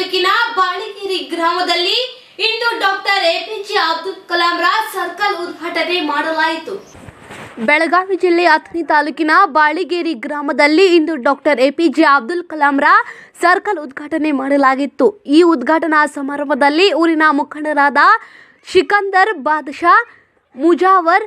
ತಾಲೂಕಿನ ಬಾಳಿಕೇರಿ ಗ್ರಾಮದಲ್ಲಿ ಇಂದು ಡಾಕ್ಟರ್ ಎಪಿಜೆ ಅಬ್ದುಲ್ ಕಲಾಂ ರ ಸರ್ಕಲ್ ಉದ್ಘಾಟನೆ ಮಾಡಲಾಯಿತು. ಬೆಳಗಾವಿ ಜಿಲ್ಲೆ ಅಥಣಿ ತಾಲೂಕಿನ ಬಾಳಿಗೇರಿ ಗ್ರಾಮದಲ್ಲಿ ಇಂದು ಡಾಕ್ಟರ್ ಎಪಿಜೆ ಅಬ್ದುಲ್ ಕಲಾಂ ರ ಸರ್ಕಲ್ ಉದ್ಘಾಟನೆ ಮಾಡಲಾಗಿತ್ತು. ಈ ಉದ್ಘಾಟನಾ ಸಮಾರಂಭದಲ್ಲಿ ಊರಿನ ಮುಖಂಡರಾದ ಶಿಕಂದರ್ ಬಾದಶಾ, ಮುಜಾವರ್,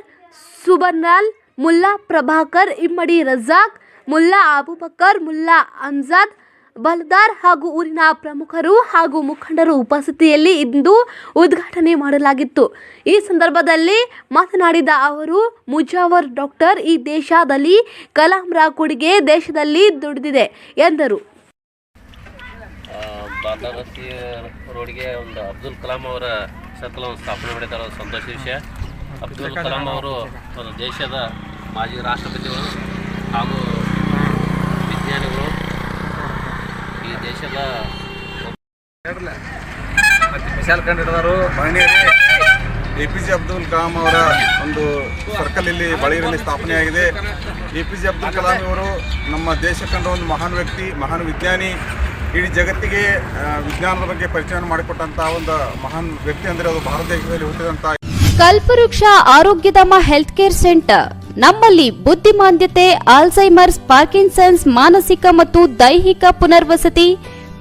ಸುಬರ್ನಾಲ್, ಮುಲ್ಲಾ ಪ್ರಭಾಕರ್, ಇಮ್ಮಡಿ ರಜಾಕ್, ಮುಲ್ಲಾ ಅಬುಬಕರ್, ಮುಲ್ಲಾ ಅಂಜಾದ್ ಬಲ್ದಾರ್ ಹಾಗೂ ಊರಿನ ಪ್ರಮುಖರು ಹಾಗೂ ಮುಖಂಡರು ಉಪಸ್ಥಿತಿಯಲ್ಲಿ ಇಂದು ಉದ್ಘಾಟನೆ ಮಾಡಲಾಗಿತ್ತು. ಈ ಸಂದರ್ಭದಲ್ಲಿ ಮಾತನಾಡಿದ ಅವರು, ಮುಜಾವರ್ ಡಾಕ್ಟರ್ ಈ ದೇಶದಲ್ಲಿ ಕಲಾಂರ ಕೊಡುಗೆ ದೇಶದಲ್ಲಿ ದುಡಿದಿದೆ ಎಂದರು. ರೋಡ್ಗೆ ಒಂದು ಅಬ್ದುಲ್ ಕಲಾಂ ಅವರ ಒಂದು ಸ್ಥಾಪನೆ ಮಾಡಿದ್ದಾರೆ ಸಂತೋಷ ವಿಷಯ. ಅಬ್ದುಲ್ ಕಲಾಂ ಅವರು ಒಂದು ದೇಶದ ಮಾಜಿ ರಾಷ್ಟ್ರಪತಿಗಳು ಹಾಗೂ ವಿಜ್ಞಾನಿಗಳು ಈ ದೇಶದ ಮತ್ತು ವಿಶಾಲ್ ಖಂಡ್ ಹಿಡಿದವರು ಮಹನೀಯರೇ A P J Abdul Kalam ಅವರ ಒಂದು ಸರ್ಕಲ್ ಇಲ್ಲಿ ಬಳಿಯಲ್ಲಿ ಸ್ಥಾಪನೆಯಾಗಿದೆ A P J Abdul Kalam ಅವರು ನಮ್ಮ ದೇಶ ಕಂಡ ಒಂದು ಮಹಾನ್ ವ್ಯಕ್ತಿ ಮಹಾನ್ ವಿಜ್ಞಾನಿ. ಇಡೀ ಜಗತ್ತಿಗೆ ವಿಜ್ಞಾನದ ಬಗ್ಗೆ ಪರಿಚಯ ಮಾಡಿಕೊಟ್ಟಂಥ ಒಂದು ಮಹಾನ್ ವ್ಯಕ್ತಿ ಅಂದರೆ ಅದು ಭಾರತ ದೇಶದಲ್ಲಿ ಹುಟ್ಟಿದಂತ ಕಲ್ಪವೃಕ್ಷ ಆರೋಗ್ಯಧಾಮ ಹೆಲ್ತ್ ಕೇರ್ ಸೆಂಟರ್. ನಮ್ಮಲ್ಲಿ ಬುದ್ಧಿಮಾಂದ್ಯತೆ ಆಲ್ಝೈಮರ್ಸ್ ಪಾರ್ಕಿನ್ಸನ್ಸ್ ಮಾನಸಿಕ ಮತ್ತು ದೈಹಿಕ ಪುನರ್ವಸತಿ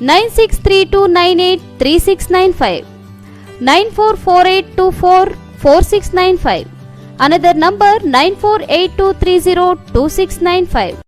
Nine six three two nine eight three six nine five nine four four eight two four four six nine five another number nine four eight two three zero two six nine five